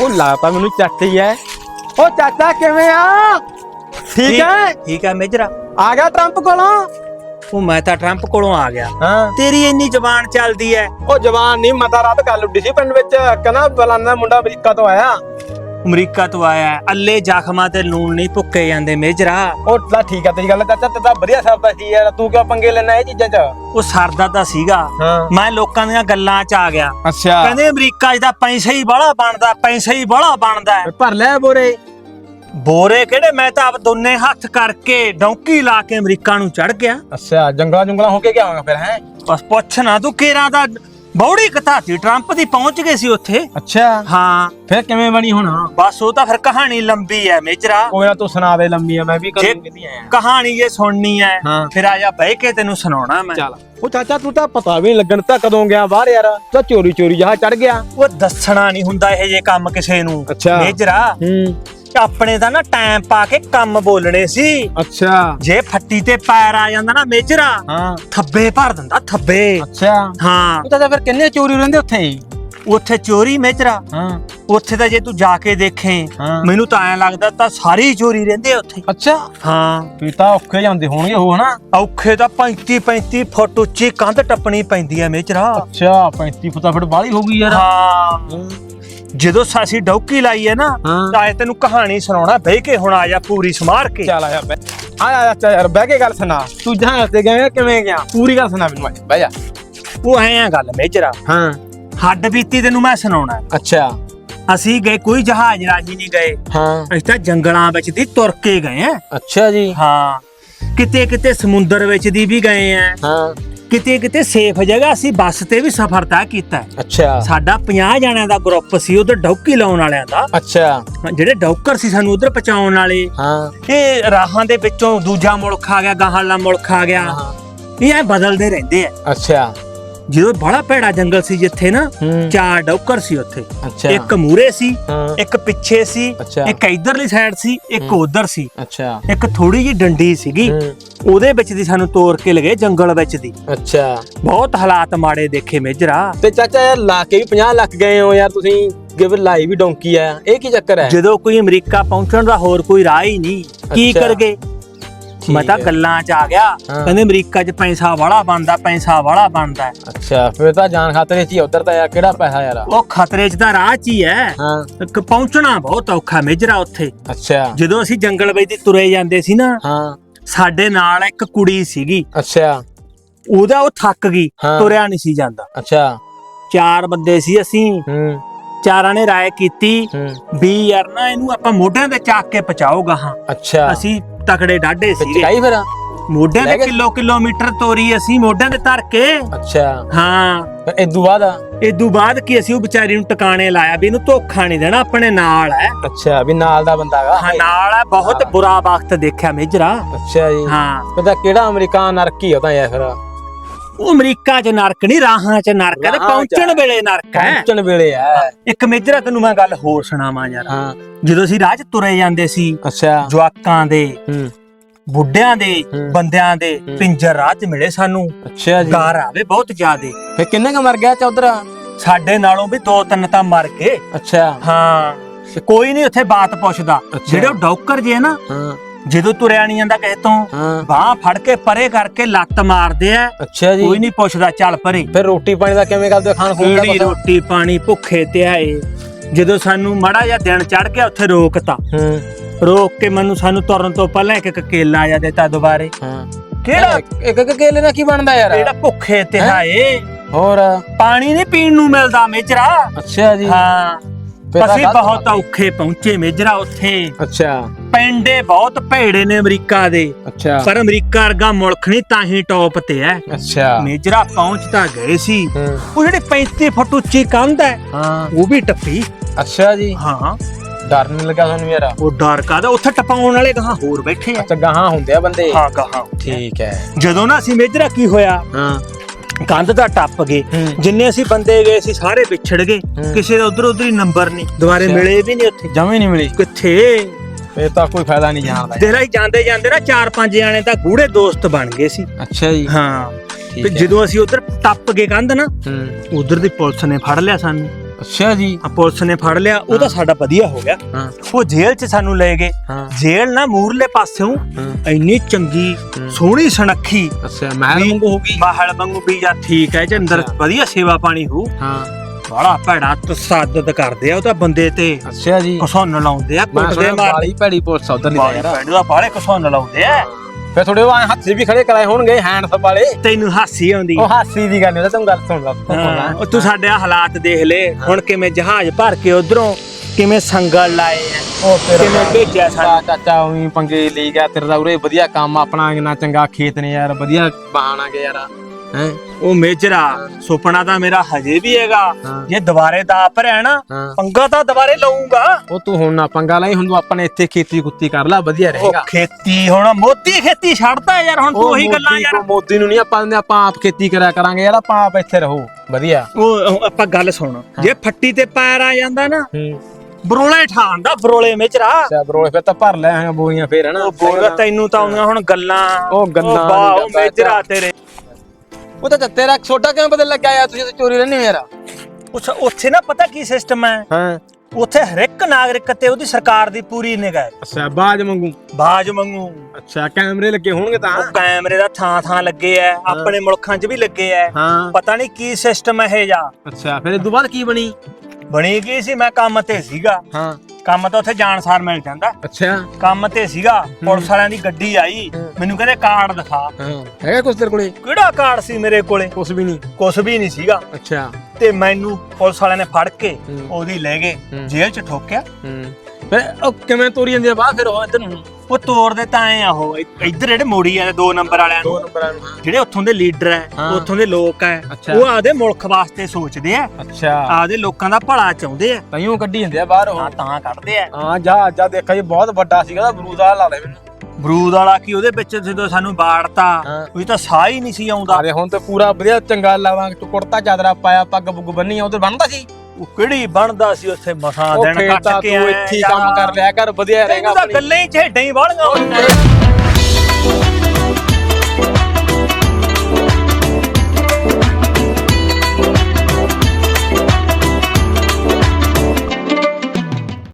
ਉਹ ਲੱਗਦਾ ਮੈਨੂੰ ਚਾਚਾ ਹੈ ਉਹ ਚਾਚਾ ਕਿਵੇਂ ਆ? ਠੀਕ ਹੈ ਠੀਕ ਹੈ ਮੇਜਰਾ। ਆ ਗਿਆ ਟਰੰਪ ਕੋਲੋਂ? ਉਹ ਮੈਂ ਤਾਂ ਟਰੰਪ ਕੋਲੋਂ ਆ ਗਿਆ। ਹਾਂ। ਤੇਰੀ ਇੰਨੀ ਜ਼ਬਾਨ ਚੱਲਦੀ ਐ। ਉਹ ਜਵਾਨ ਨਹੀਂ ਮਤਾ ਰਾਤ ਗੱਲ ਉੱਡੀ ਸੀ ਪਿੰਡ ਵਿੱਚ। ਕਹਿੰਦਾ ਬਲਾਨਾ ਮੁੰਡਾ ਅਮਰੀਕਾ ਤੋਂ ਆਇਆ। ਅਮਰੀਕਾ ਤੋਂ ਆਇਆ ਹੈ। ਅੱਲੇ ਜ਼ਖਮਾਂ ਤੇ ਲੂਣ ਨਹੀਂ ਭੁੱਕੇ ਜਾਂਦੇ ਮੇਜਰਾ। ਉਹ ਤਾਂ ਠੀਕ ਹੈ ਤੇਰੀ ਗੱਲ ਚਾਚਾ ਤੇ ਤਾਂ ਵਧੀਆ ਸਰਦਾ ਸੀ ਯਾਰ। ਤੂੰ ਕਿਉਂ ਪੰਗੇ ਲੈਣਾ ਇਹ ਚੀਜ਼ਾਂ 'ਚ? ਉਹ ਸਰਦਾ ਤਾਂ ਸੀਗਾ। ਹਾਂ। ਮੈਂ ਲੋਕਾਂ ਦੀਆਂ ਗੱਲਾਂ 'ਚ ਆ ਗਿਆ। ਅੱਛਾ। ਕਹਿੰਦੇ ਅਮਰੀਕਾ 'ਚ ਤਾਂ ਪੈਸਾ ਹੀ ਬੜਾ ਬਣਦਾ ਪੈਸਾ ਹੀ ਬੜਾ ਬਣਦਾ ਹੈ। ਭਰ ਲੈ ਬੋਰੇ। ਬੋਰੇ ਕਿਹੜੇ? ਮੈਂ ਤਾਂ ਆਪ ਦੋਨੇ ਹੱਥ ਕਰਕੇ ਡੌਂਕੀ ਲਾ ਕੇ ਅਮਰੀਕਾ ਨੂੰ ਚੜ ਗਿਆ। ਅੱਛਾ ਜੰਗਲਾਂ ਜੁੰਗਲਾਂ ਹੋ ਕੇ ਗਿਆ ਹੋਗਾ ਫਿਰ ਹੈ? ਬਸ ਪੁੱਛ ਨਾ ਤੂੰ ਕੇਰਾਂ ਦਾ ਬੌੜੀ ਕਥਾਤੀ ਟਰੰਪ ਦੀ ਪਹੁੰਚ ਗਏ ਸੀ ਉੱਥੇ। ਅੱਛਾ। ਹਾਂ। ਫਿਰ ਕਿਵੇਂ ਬਣੀ ਹੁਣ? ਬਸ ਉਹ ਤਾਂ ਫਿਰ ਕਹਾਣੀ ਲੰਬੀ ਹੈ ਮੇਜਰਾ। ਕੋਈ ਨਾ ਤੂੰ ਸੁਣਾ ਦੇ ਲੰਮੀ ਆ ਮੈਂ ਵੀ ਜੇ ਕਦੋਂ ਕਿਦੀ ਆਇਆ। ਕਹਾਣੀ ਜੇ ਸੁਣਨੀ ਹਾਂ। ਫਿਰ ਆ ਜਾ ਬਹਿ ਕੇ ਤੈਨੂੰ ਸੁਣਾਉਣਾ ਮੈਂ। ਚੱਲ। ਉਹ ਚਾਚਾ ਤੂੰ ਤਾਂ ਪਤਾ ਵੀ ਨੀ ਲੱਗਣ ਤਾਂ ਕਦੋਂ ਗਿਆ ਬਾਹਰ ਯਾਰ। ਤਾਂ ਚੋਰੀ ਚੋਰੀ ਜਹਾ ਚੜ ਗਿਆ। ਉਹ ਦੱਸਣਾ ਨਹੀਂ ਹੁੰਦਾ ਇਹ ਜੇ ਕੰਮ ਕਿਸੇ ਨੂੰ। ਅੱਛਾ। ਮੇਜਰਾ। ਹੂੰ। ਆਪਣੇ ਦਾ ਨਾ ਟਾਈਮ ਪਾ ਕੇ ਕੰਮ ਬੋਲਣੇ ਸੀ। ਅੱਛਾ। ਜੇ ਫੱਟੀ ਤੇ ਪੈਰ ਆ ਜਾਂਦਾ ਨਾ ਮੇਜਰਾ ਹਾਂ। ਥੱਬੇ ਭਰ ਦਿੰਦਾ ਥੱਬੇ। ਅੱਛਾ। ਹਾਂ। ਉਹ ਤਾਂ ਫਿਰ ਕਿੰਨੇ ਚੋਰੀ ਰਹਿੰਦੇ ਉੱਥੇ ਹੀ ਉੱਥੇ ਚੋਰੀ ਮੇਜਰਾ। ਹਾਂ। ਉੱਥੇ ਤਾਂ ਜੇ ਤੂੰ ਜਾ ਕੇ ਦੇਖੇ। ਮੈਨੂੰ ਤਾਂ ਐਂ ਲੱਗਦਾ ਤਾਂ ਸਾਰੇ ਚੋਰੀ ਰਹਿੰਦੇ ਆ ਉੱਥੇ। ਅੱਛਾ। ਹਾਂ। ਵੀ ਤਾਂ ਔਖੇ ਜਾਂਦੇ ਹੋਣਗੇ ਉਹ ਹਨਾ? ਔਖੇ ਤਾਂ 35 35 ਫੁੱਟ ਉੱਚੀ ਕੰਧ ਟੱਪਣੀ ਪੈਂਦੀ ਐ ਮੇਜਰਾ। ਅੱਛਾ 35 ਫੁੱਟਾ ਫਿਰ ਬਾਹਲੀ ਹੋ ਗਈ ਯਾਰ। ਹਾਂ। ਜਦੋਂ ਸਾਸੀ ਡੌਕੀ ਲਾਈ ਹੈ ਨਾ ਹਾਂ। ਤਾਂ ਇਹ ਤੈਨੂੰ ਕਹਾਣੀ ਸੁਣਾਉਣਾ ਬਹਿ ਕੇ ਹੁਣ ਆ ਜਾ ਪੂਰੀ ਸਮਾਰ ਕੇ। ਚੱਲ ਆਇਆ ਬੈ ਆਇਆ ਚਾਚਾ ਯਾਰ ਬਹਿ ਕੇ ਗੱਲ ਸੁਣਾ। ਤੂੰ ਜਹਾਂ ਤੇ ਗਿਆ ਕਿਵੇਂ ਗਿਆ? ਪੂਰੀ ਗੱਲ ਸੁਣਾ ਮੈਨੂੰ ਅੱਜ ਬਹਿ ਜਾ। ਉਹ ਐ ਆ ਗੱਲ ਮੇਜਰਾ। ਹਾਂ। ਹੱਡ ਬੀਤੀ ਤੈਨੂੰ ਮੈਂ ਸੁਣਾਉਣਾ। ਅੱਛਾ। ਅਸੀਂ ਗਏ ਕੋਈ ਜਹਾਜ਼ ਰਾਹੀਂ ਨਹੀਂ ਗਏ। ਹਾਂ। ਅਸੀਂ ਤਾਂ ਜੰਗਲਾਂ ਵਿੱਚ ਦੀ ਤੁਰ ਕੇ ਗਏ ਆ। ਅੱਛਾ ਜੀ। ਹਾਂ। ਕਿਤੇ ਕਿਤੇ ਸਮੁੰਦਰ ਵਿੱਚ ਦੀ ਵੀ ਗਏ ਆ। ਹਾਂ। ਕਿਤੇ ਕਿਤੇ ਸੇਫ ਜਗ੍ਹਾ ਅਸੀਂ ਬੱਸ ਤੇ ਵੀ ਸਫ਼ਰ ਤੈਅ ਕੀਤਾ। ਹੈ। ਅੱਛਾ। ਸਾਡਾ 50 ਜਣਿਆਂ ਦਾ ਗਰੁੱਪ ਸੀ ਉਧਰ ਡੌਕੀ ਲਾਉਣ ਵਾਲਿਆਂ ਦਾ। ਅੱਛਾ। ਜਿਹੜੇ ਡੌਕਰ ਸੀ ਸਾਨੂੰ ਉਧਰ ਪਹੁੰਚਾਉਣ ਵਾਲੇ। ਹਾਂ। ਇਹ ਰਾਹਾਂ ਦੇ ਵਿੱਚੋਂ ਦੂਜਾ ਮੁਲਕ ਆ ਗਿਆ ਗਾਹਾਂ ਮੁਲਕ ਆ ਗਿਆ। ਇਹ ਐ ਬਦਲਦੇ ਰਹਿੰਦੇ ਆ। ਅੱਛਾ। ਜਦੋਂ ਬੜਾ ਭੈੜਾ ਜੰਗਲ ਸੀ ਜਿੱਥੇ ਨਾ ਹੂੰ। ਚਾਰ ਡੌਕਰ ਸੀ ਉੱਥੇ। ਅੱਛਾ। ਇੱਕ ਮੂਰੇ ਸੀ ਹਾਂ। ਇੱਕ ਪਿੱਛੇ ਸੀ ਅੱਛਾ। ਇੱਕ ਇਧਰਲੀ ਸਾਈਡ ਸੀ ਇੱਕ ਉਧਰ ਸੀ। ਅੱਛਾ। ਇੱਕ ਥੋੜੀ ਜਿਹੀ ਡੰਡੀ ਸੀਗੀ ਹੂੰ। ਉਹਦੇ ਵਿੱਚ ਦੀ ਸਾਨੂੰ ਤੋੜ ਕੇ ਲਗੇ ਜੰਗਲ ਵਿੱਚ ਦੀ। ਅੱਛਾ। ਬਹੁਤ ਹਾਲਾਤ ਮਾੜੇ ਦੇਖੇ ਮੇਜਰਾ। ਤੇ ਚਾਚਾ ਯਾਰ ਲਾ ਕੇ ਵੀ 50 ਲੱਖ ਗਏ ਹੋ ਯਾਰ ਤੁਸੀਂ ਗਿਵ ਲਾਈ ਵੀ ਡੋਂਕੀ ਆ। ਇਹ ਕੀ ਚੱਕਰ ਹੈ? ਜਦੋਂ ਕੋਈ ਅਮਰੀਕਾ ਪਹੁੰਚਣ ਦਾ ਹੋਰ ਕੋਈ ਰਾਹ ਹੀ ਨਹੀਂ ਕੀ ਅੱਛਾ। ਕਰਗੇ? ਮੈਂ ਤਾਂ। ਗੱਲਾਂ 'ਚ ਆ ਗਿਆ। ਹਾਂ। ਕਹਿੰਦੇ ਅਮਰੀਕਾ 'ਚ ਪੈਸਾ ਵਾਲਾ ਬਣਦਾ ਪੈਸਾ ਵਾਲਾ ਬਣਦਾ। ਅੱਛਾ ਫਿਰ ਤਾਂ ਜਾਨ ਖਾਤਰ ਸੀ ਉਧਰ ਤਾਂ ਯਾਰ ਕਿਹੜਾ ਪੈਸਾ ਯਾਰ? ਉਹ ਖਤਰੇ 'ਚ ਤਾਂ ਰਾਹ 'ਚ ਹੀ ਹੈ। ਹਾਂ। ਇੱਕ ਪਹੁੰਚਣਾ ਬਹੁਤ ਔਖਾ ਮੇਜਰਾ ਉੱਥੇ। ਅੱਛਾ। ਜਦੋਂ ਅਸੀਂ ਜੰਗਲ ਵਿੱਚ ਦੀ ਤੁਰੇ ਜਾਂਦੇ ਸੀ ਨਾ ਹਾਂ। ਸਾਡੇ ਨਾਲ ਇੱਕ ਕੁੜੀ ਸੀਗੀ। ਅੱਛਾ। ਉਹਦਾ ਉਹ ਥੱਕ ਗਈ ਹਾਂ। ਤੁਰਿਆ ਨਹੀਂ ਸੀ ਜਾਂਦਾ। ਅੱਛਾ। ਚਾਰ ਬੰਦੇ ਸੀ ਅਸੀਂ। ਹੂੰ। ਚਾਰਾਂ ਨੇ ਰਾਏ ਕੀਤੀ ਹੂੰ। ਵੀ ਯਾਰ ਨਾ ਇਹਨੂੰ ਆਪਾਂ ਮੋਢਿਆਂ ਤੇ ਚੱਕ ਕੇ ਪਹੁੰਚਾਓਗਾ ਹਾਂ ਅੱਛਾ। ਅਸੀਂ ਤਕੜੇ ਡਾਢੇ ਫਿਰ ਸੀਗੇ। ਫਿਰ? ਮੋਢਿਆਂ ਲੈ ਤੇ ਗਏ? ਕਿਲੋ ਕਿਲੋਮੀਟਰ ਤੋਰੀ ਅਸੀਂ ਮੋਢਿਆਂ ਤੇ ਧਰ ਕੇ। ਅੱਛਾ। ਹਾਂ। ਫਿਰ ਇਦੋਂ ਬਾਅਦ? ਇਦੋਂ ਬਾਅਦ ਕੀ ਅਸੀਂ ਉਹ ਵਿਚਾਰੀ ਨੂੰ ਟਿਕਾਣੇ ਲਾਇਆ ਵੀ ਇਹਨੂੰ ਧੋਖਾ ਨਹੀਂ ਦੇਣਾ ਆਪਣੇ ਨਾਲ ਹੈ। ਅੱਛਾ ਵੀ ਨਾਲ ਦਾ ਬੰਦਾ ਹੈਗਾ। ਹਾਂ ਨਾਲ ਹੈ ਬਹੁਤ ਬੁਰਾ ਵਕਤ ਦੇਖਿਆ ਮੇਜਰਾ। ਅੱਛਾ ਜੀ। ਹਾਂ। ਪਤਾ ਕਿਹੜਾ ਅਮਰੀਕਾ ਨਰਕੀ ਆ ਤਾਂ ਯਾਰ ਫਿਰ। ਉਹ ਅਮਰੀਕਾ 'ਚ ਨਰਕ ਨਹੀਂ ਰਾਹਾਂ 'ਚ ਨਰਕ ਹੈ ਤੇ ਰਾਹਾਂ 'ਚ ਪਹੁੰਚਣ। ਵੇਲੇ ਨਰਕ ਹੈ। ਪਹੁੰਚਣ ਵੇਲੇ ਆ ਇੱਕ ਮੇਜਰਾ ਤੈਨੂੰ ਮੈਂ ਗੱਲ ਹੋਰ ਸੁਣਾਵਾਂ ਯਾਰ। ਹਾਂ। ਜਦੋਂ ਅਸੀਂ ਰਾਹ 'ਚ ਤੁਰੇ ਜਾਂਦੇ ਸੀ ਅੱਛਾ। ਜਵਾਕਾਂ ਦੇ ਹੂੰ। ਬੁੱਢਿਆਂ ਦੇ ਹੂੰ। ਬੰਦਿਆਂ ਦੇ ਹੂੰ। ਪਿੰਜਰ ਰਾਹ 'ਚ ਮਿਲੇ ਸਾਨੂੰ। ਅੱਛਾ ਜੀ। ਗਾਰ ਆਵੇ ਬਹੁਤ ਜ਼ਿਆਦੇ। ਫਿਰ ਕਿੰਨੇ ਕ ਮਰ ਗਿਆ ਚੌਧਰਾ? ਸਾਡੇ ਨਾਲੋਂ ਵੀ ਦੋ ਤਿੰਨ ਤਾਂ ਮਰ ਗਏ। ਅੱਛਾ। ਹਾਂ। ਕੋਈ ਨਹੀਂ ਉੱਥੇ ਬਾਤ ਪੁੱਛਦਾ। ਅੱਛਾ। ਜਿਹੜੇ ਉਹ ਡੌਕਰ ਜੇ ਨਾ ਹਾਂ। ਜਦੋਂ ਤੁਰਿਆ ਨਹੀਂ ਜਾਂਦਾ ਕਿਸੇ ਤੋਂ ਹਾਂ। ਬਾਹ ਫੜ ਕੇ ਪਰੇ ਕਰਕੇ ਲੱਤ ਮਾਰਦੇ ਆ। ਅੱਛਾ ਜੀ। ਕੋਈ ਨਹੀਂ ਪੁੱਛਦਾ ਚੱਲ ਪਰੇ। ਫਿਰ ਰੋਟੀ ਪਾਣੀ ਦਾ ਕਿਵੇਂ ਕਰਦੇ? ਹੋ? ਖਾਣ ਖੂਨ ਦਾ ਕਿਹੜੀ ਕੁਛ? ਰੋਟੀ ਪਾਣੀ ਭੁੱਖੇ ਤੇ ਆਏ ਜਦੋਂ ਸਾਨੂੰ ਮੜਾ ਜਿਹਾ ਦਿਨ ਚੜ ਗਿਆ ਉੱਥੇ ਰੋਕਤਾ। ਹੂੰ। ਰੋਕ ਕੇ ਮੈਨੂੰ ਸਾਨੂੰ ਤੁਰਨ ਤੋਂ ਪਹਿਲਾਂ ਇੱਕ ਇੱਕ ਕੇਲਾ ਜਾਂ ਦਿੱਤਾ ਦੁਬਾਰੇ। ਹਾਂ। ਕਿਹੜਾ? ਇੱਕ ਇੱਕ ਕੇਲੇ ਨਾਲ ਕੀ ਬਣਦਾ ਯਾਰ? ਕਿਹੜਾ ਭੁੱਖੇ ਤੇ ਹੈਂ? ਆਏ ਹੋਰ? ਪਾਣੀ ਨਹੀਂ ਪੀਣ ਨੂੰ ਮਿਲਦਾ ਮੇਜਰਾ। ਅੱਛਾ ਜੀ। ਹਾਂ। ਫਿਰ ਅਸੀਂ ਬਹੁਤ ਔਖੇ ਪਹੁੰਚੇ ਮੇਜਰਾ ਉੱਥੇ। ਅੱਛਾ। ਪੈਂਡੇ ਬਹੁਤ ਭੇੜੇ ਨੇ ਅਮਰੀਕਾ ਦੇ। ਅੱਛਾ। ਪਰ ਅਮਰੀਕਾ ਵਰਗਾ ਮੁਲਕ ਨਹੀਂ ਤਾਂ ਹੀ ਟੌਪ ਤੇ ਹੈ। ਅੱਛਾ। ਮੇਜਰਾ ਪਹੁੰਚ ਤਾਂ ਗਏ ਸੀ। ਹੂੰ। ਉਹ ਜਿਹੜੀ 35 ਫੁੱਟ ਉੱਚੀ ਕੰਧ ਹੈ ਹਾਂ। ਉਹ ਵੀ ਟੱਪੀ। ਅੱਛਾ ਜੀ। ਹਾਂ। ਡਰ ਨਹੀਂ ਲੱਗਾ ਤੁਹਾਨੂੰ ਯਾਰ। ਉਹ ਡਰ ਕਾਦਾ ਉੱਥੇ ਟਪਾਉਣ ਵਾਲੇ ਗਾਂ ਹੋਰ ਬੈਠੇ ਆ। ਅੱਛਾ ਗਾਹਾਂ ਹੁੰਦੇ ਆ ਬੰਦੇ। ਹਾਂ ਗਾਹਾਂ ਠੀਕ ਹੈ। ਜਦੋਂ ਨਾ ਅਸੀਂ ਮੇਜਰਾ ਕੀ ਹੋਇਆ? ਹਾਂ। ਕੰਧ ਦਾ ਟੱਪ ਗਏ। ਜਿੰਨੇ ਅਸੀਂ ਬੰਦੇ ਗਏ ਸੀ ਸਾਰੇ ਵਿਛੜ ਗਏ। ਕਿਸੇ ਦਾ ਉਧਰ ਉਧਰ ਹੀ ਨੰਬਰ ਨਹੀਂ। ਦੁਬਾਰੇ। ਮਿਲੇ ਵੀ ਨਹੀਂ ਉੱਥੇ। ਜਮੇ ਨਹੀਂ ਮਿਲੀ। ਕਿੱਥੇ? ਫੇਰ ਤਾਂ ਕੋਈ ਫਾਇਦਾ ਨਹੀਂ ਜਾਣਦਾ। ਤੇਰਾ ਹੀ ਜਾਂਦੇ ਜਾਂਦੇ ਨਾ ਚਾਰ ਪੰਜ ਜਾਣੇ ਤਾਂ ਗੂੜੇ ਦੋਸਤ ਬਣ ਗਏ ਸੀ। ਅੱਛਾ ਜੀ। ਹਾਂ। ਤੇ। ਜਦੋਂ ਅਸੀਂ ਉਧਰ ਟੱਪ ਗਏ ਕੰਧ ਨਾ ਉਧਰ ਦੀ ਪੁਲਿਸ ਨੇ ਫੜ ਲਿਆ ਸਾਨੂੰ। ਅੱਛਾ ਜੀ। ਆ ਪੁਲਿਸ ਨੇ ਫੜ ਲਿਆ ਉਹ ਤਾਂ ਸਾਡਾ ਵਧੀਆ ਹੋ ਗਿਆ। ਹਾਂ। ਉਹ ਜੇਲ੍ਹ 'ਚ ਸਾਨੂੰ ਲੈ ਗਏ। ਹਾਂ। ਜੇਲ੍ਹ ਨਾ ਮੂਰਲੇ ਪਾਸਿਓਂ ਹਾਂ। ਇੰਨੀ ਚੰਗੀ। ਸੋਹਣੀ ਸੁਨੱਖੀ ਅੱਛਾ ਮਹਿਲ ਵਾਂਗੂ ਹੋ ਗਈ? ਮਾਹਲ ਵਾਂਗੂ ਵੀ ਜਾਂ ਠੀਕ ਹੈ ਜੇ ਅੰਦਰ ਅੱਛਾ। ਵਧੀਆ ਸੇਵਾ ਪਾਣੀ ਹੋ ਹਾਂ। ਬੜਾ ਭੈੜਾ ਤਸਾਦਦ ਕਰਦੇ ਆ ਉਹ ਤਾਂ ਬੰਦੇ ਤੇ। ਅੱਛਾ ਜੀ। ਕਸੌਨ ਲਾਉਂਦੇ ਆ ਮੈਂ ਕੁੱਟਦੇ ਸੁਣਿਆ ਮਾਰਦੇ ਬਾਲੀ ਭੈੜੀ ਪੁਲਿਸ ਉਧਰ ਨਹੀਂ ਬਾਲੀ ਯਾਰ ਭੈਣ ਦਾ ਬਾਲੇ ਕਸੌਨ ਲਾਉਂਦੇ ਆ। ਫੇ ਥੋੜੇ ਵਾਂ ਹੱਥ ਵੀ ਖੜੇ ਕਰਾਏ ਹੋਣਗੇ ਹੈਂਡਸ ਵਾਲੇ। ਤੈਨੂੰ ਹਾਸੀ ਆਉਂਦੀ। ਉਹ ਹਾਸੀ ਦੀ ਗੱਲ ਨਹੀਂ ਤੂੰ ਗੱਲ ਸੁਣ ਲਾ ਉਹ ਤੂੰ ਸਾਡੇ ਹਾਲਾਤ ਦੇਖ ਲੈ। ਹੁਣ ਕਿਵੇਂ ਜਹਾਜ਼ ਭਰ ਕੇ ਉਧਰੋਂ ਕਿਵੇਂ ਸੰਗਲ ਲਾਏ ਆ। ਉਹ ਕਿਵੇਂ ਭੇਜਿਆ ਸਾਨੂੰ। ਚਾਚਾ ਉਹੀ ਪੰਗੇ ਲਈ ਗਿਆ ਤੇਰਾ ਉਰੇ ਵਧੀਆ ਕੰਮ ਆਪਣਾ ਇੰਨਾ ਚੰਗਾ ਖੇਤ ਨੇ ਯਾਰ ਵਧੀਆ ਬਾਣਾਗੇ ਯਾਰ। ਹੈ? ਉਹ ਮੇਜਰਾ ਸੁਪਨਾ ਤਾਂ ਮੇਰਾ ਹਜੇ ਵੀ ਹੈਗਾ। ਹਾਂ। ਜੇ ਦੁਬਾਰੇ ਦਾ ਭਰਿਆ ਨਾ ਹਾਂ। ਪੰਗਾ ਤਾਂ ਦੁਬਾਰੇ ਲਊਂਗਾ। ਉਹ ਤੂੰ ਹੁਣ ਨਾ ਪੰਗਾ ਲਈ ਹੁਣ ਤੂੰ ਆਪਣੇ ਇੱਥੇ ਖੇਤੀ ਕੁੱਤੀ ਕਰ ਲੈ ਵਧੀਆ ਉਹ ਰਹੇਗਾ। ਖੇਤੀ ਹੁਣ ਮੋਦੀ ਖੇਤੀ ਛੱਡਦਾ ਯਾਰ ਹੁਣ ਤੂੰ ਉਹੀ ਗੱਲਾਂ ਯਾਰ। ਮੋਦੀ ਨੂੰ ਨਹੀਂ ਆਪਾਂ ਨੇ ਆਪਾਂ ਆਪ ਖੇਤੀ ਕਰਿਆ ਕਰਾਂਗੇ ਯਾਰ ਆਪਾਂ ਆਪ ਇੱਥੇ ਰਹੋ ਵਧੀਆ। ਉਹ ਉਹ ਆਪਾਂ ਗੱਲ ਸੁਣ। ਜੇ ਫੱਟੀ ਤੇ ਪੈਰ ਆ ਜਾਂਦਾ ਨਾ ਹੂੰ। ਬਰੋਲੇ ਠਾਂਦਾ ਬਰੋਲੇ ਮੇਚਰਾ ਅੱਛਾ ਬਰੋ ਫਿਰ ਤਾਂ ਭਰ ਲੈ ਬੋਰੀਆਂ ਫੇਰ ਹਨਾ? ਉਹ ਬੋਲਦਾ ਤੈਨੂੰ ਤਾਂ ਆਉਂਦੀਆਂ ਹੁਣ ਗੱਲਾਂ। ਉਹ ਗੱਲਾਂ ਵਾਹ, ਉਹ ਕਰਦਾ ਮੇਜਰਾ ਤੇਰੇ। ਉਹ ਤਾਂ ਤੇਰਾ ਛੋਟਾ ਕਿਵੇਂ ਬਦਲ ਲੱਗਿਆ ਯਾਰ? ਤੁਸੀਂ ਤਾਂ ਚੋਰੀ ਰਹਿੰਦੇ ਹੋ ਯਾਰ। ਉਸ ਉੱਥੇ ਨਾ ਪਤਾ ਕੀ ਸਿਸਟਮ ਹੈ? ਹਾਂ। ਉੱਥੇ ਹਰ ਇੱਕ ਨਾਗਰਿਕ ਤੇ ਉਹਦੀ ਸਰਕਾਰ ਦੀ ਪੂਰੀ ਨਿਗਾਹ ਹੈ। ਅੱਛਾ ਬਾਜ ਮੰਗੂ। ਬਾਜ ਮੰਗੂ। ਅੱਛਾ ਕੈਮਰੇ ਲੱਗੇ ਹੋਣਗੇ ਤਾਂ। ਉਹ ਕੈਮਰੇ ਦਾ ਥਾਂ ਥਾਂ ਲੱਗੇ ਐ ਆਪਣੇ ਮੁਲਕਾਂ 'ਚ ਵੀ ਲੱਗੇ ਐ। ਹਾਂ। ਪਤਾ ਨਹੀਂ ਕੀ ਸਿਸਟਮ ਹੈ ਇਹ ਜਾ। ਅੱਛਾ ਫਿਰ ਇਹ ਤੋਂ ਬਾਅਦ ਕੀ ਬਣੀ? ਬਣੀ ਕੀ ਸੀ? ਮੈਂ ਕੰਮ ਤੇ ਸੀਗਾ। ਹਾਂ। ਕੰਮ ਤਾਂ ਉੱਥੇ ਜਾਣਸਾਰ ਮਿਲ ਜਾਂਦਾ। ਅੱਛਾ। ਕੰਮ ਤੇ ਸੀਗਾ। ਪੁਲਿਸ ਵਾਲਿਆਂ ਦੀ ਗੱਡੀ ਆਈ। ਮੈਨੂੰ ਕਹਿੰਦੇ ਕਾਰਡ ਦਿਖਾ। ਹਾਂ। ਹੈਗਾ ਕੁਛ ਤੇਰੇ ਕੋਲੇ? ਕਿਹੜਾ ਕਾਰਡ ਸੀ ਮੇਰੇ ਕੋਲੇ? ਕੁਛ ਵੀ ਨਹੀਂ। ਕੁਝ ਵੀ ਨਹੀਂ ਸੀਗਾ। ਅੱਛਾ। ਤੇ ਮੈਨੂੰ ਪੁਲਿਸ ਵਾਲਿਆਂ ਨੇ ਫੜ ਕੇ। ਉਹਦੀ ਲੈ ਗਏ। ਜੇਲ੍ਹ 'ਚ ਠੋਕਿਆ। ਹੂੰ। ਫਿਰ ਉਹ ਕਿਵੇਂ ਤੋਰੀ ਜਾਂਦੀ ਆ? ਬਾਹਰ ਫਿਰ ਉਹ ਇੱਧਰ ਨੂੰ। ਉਹ ਤੋੜਦੇ ਤਾਂ ਐ ਆ ਉਹ। ਇ- ਇੱਧਰ ਜਿਹੜੇ ਮੋੜੀ ਆ ਦੋ ਨੰਬਰ ਵਾਲਿਆਂ ਦੋ ਨੂੰ ਨੰਬਰਾਂ ਨੂੰ ਜਿਹੜੇ ਉੱਥੋਂ ਦੇ ਲੀਡਰ ਐ ਹਾਂ। ਉੱਥੋਂ ਦੇ ਲੋਕ ਐ ਅੱਛਾ। ਉਹ ਆਪਦੇ ਮੁਲਕ ਵਾਸਤੇ ਸੋਚਦੇ ਐ। ਅੱਛਾ। ਆਪਦੇ ਲੋਕਾਂ ਦਾ ਭਲਾ ਚਾਹੁੰਦੇ ਐ। ਤਈਓ ਕੱਢੀ ਜਾਂਦੇ ਆ ਬਾਹਰ। ਉਹ ਹਾਂ ਤਾਂ ਕੱਢਦੇ ਐ। ਹਾਂ ਜਾ ਜਾ ਦੇਖਾ ਜੀ ਬਹੁਤ ਵੱਡਾ ਸੀਗਾ ਉਹਦਾ ਬਰੂਦ ਵਾਲਾ ਲੱਗਦਾ ਮੈਨੂੰ। ਬਰੂਦ ਵਾਲਾ ਕੀ ਉਹਦੇ ਵਿੱਚ ਜਦੋਂ ਸਾਨੂੰ ਬਾੜਤਾ ਹਾਂ। ਉਹ ਤਾਂ ਸਾਹ ਹੀ ਨਹੀਂ ਸੀ ਆਉਂਦਾ। ਅਰੇ ਹੁਣ ਤੇ ਪੂਰਾ ਵਧੀਆ ਚੰਗਾ ਲਾਵਾਂ ਤੂੰ ਕੁੜਤਾ ਚਾਦਰਾ ਪਾਇਆ ਪੱਗ ਪੁੱਗ ਬੰਨੀ ਆ ਉਧਰ ਬਣਦਾ ਸੀ। ਉਹ ਕਿਹੜੀ ਬਣਦਾ ਸੀ ਉੱਥੇ ਮਸਾਂ ਦਿਨ ਕੱਟ ਕੇ ਤੂੰ ਇੱਥੇ ਕੰਮ ਕਰ ਲਿਆ ਕਰ ਵਧੀਆ ਰਹੇਗਾ ਤੈਨੂੰ ਤਾਂ ਗੱਲਾਂ ਹੀ ਝੇਡਾਂ ਹੀ ਵਾਲੀਆਂ